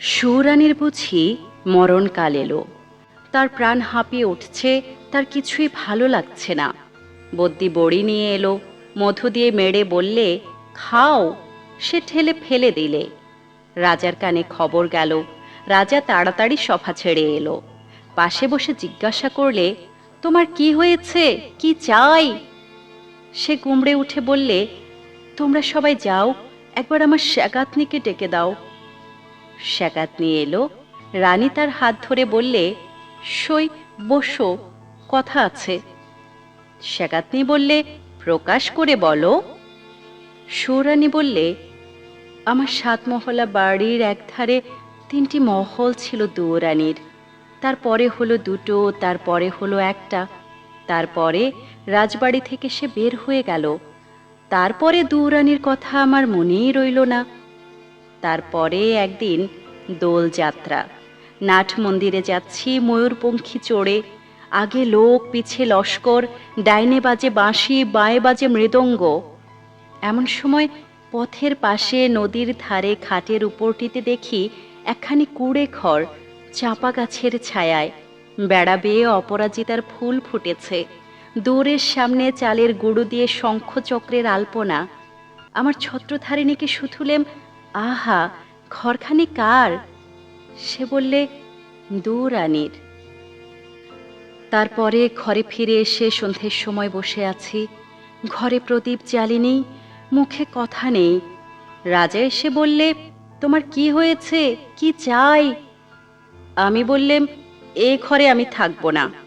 সুরানির বুঝি মরণকাল এলো। তার প্রাণ হাঁপিয়ে উঠছে, তার কিছুই ভালো লাগছে না। বদ্যি বড়ি নিয়ে এলো, মধু দিয়ে মেরে বললে, খাও। সে ঠেলে ফেলে দিলে। রাজার কানে খবর গেল, রাজা তাড়াতাড়ি সভা ছেড়ে এলো। পাশে বসে জিজ্ঞাসা করলে, তোমার কি হয়েছে? কি চাই? সে গুমড়ে উঠে বললে, তোমরা সবাই যাও একবার আমার শ্যাগাতনিকে ডেকে দাও। শ্যাগাতনি এলো, রানী তার হাত ধরে বললে, সই, বসো, কথা আছে। শ্যাগাতনি বললে, প্রকাশ করে বলো। সৌরানী বললে, আমার সাতমহলা বাড়ির একধারে তিনটি মহল ছিল দুরানির তারপরে হলো দুটো, তারপরে হলো একটা। তারপরে রাজবাড়ি থেকে সে বের হয়ে গেল। তারপরে দুরানির কথা আমার মনেই রইল না। তারপরে একদিন দোলযাত্রা নাট মন্দিরে যাচ্ছি ময়ূরপঙ্খী চড়ে। আগে লোক পিছে লস্কর, ডাইনে বাজে বাঁশি, বাঁয়ে বাজে মৃদঙ্গ। এমন সময় পথের পাশে নদীর ধারে খাটের উপরটিতে দেখি একখানি কুড়ে ঘর চাপা গাছের ছায়ায়। বেড়া বেয়ে অপরাজিতার ফুল ফুটেছে। দূরের সামনে চালের গুঁড়ো দিয়ে শঙ্খচক্রের আলপনা। আমার ছত্রধারিণীকে শুধুলেম আহা, ঘরখানি কার? সে বললে, দুরানির। তারপরে ঘরে ফিরে এসে সন্ধ্যের সময় বসে আছি। ঘরে প্রদীপ জ্বালিনি, মুখে কথা নেই। রাজা এসে বললে, তোমার কি হয়েছে? কি চাই? আমি বললেম, এ ঘরে আমি থাকব না।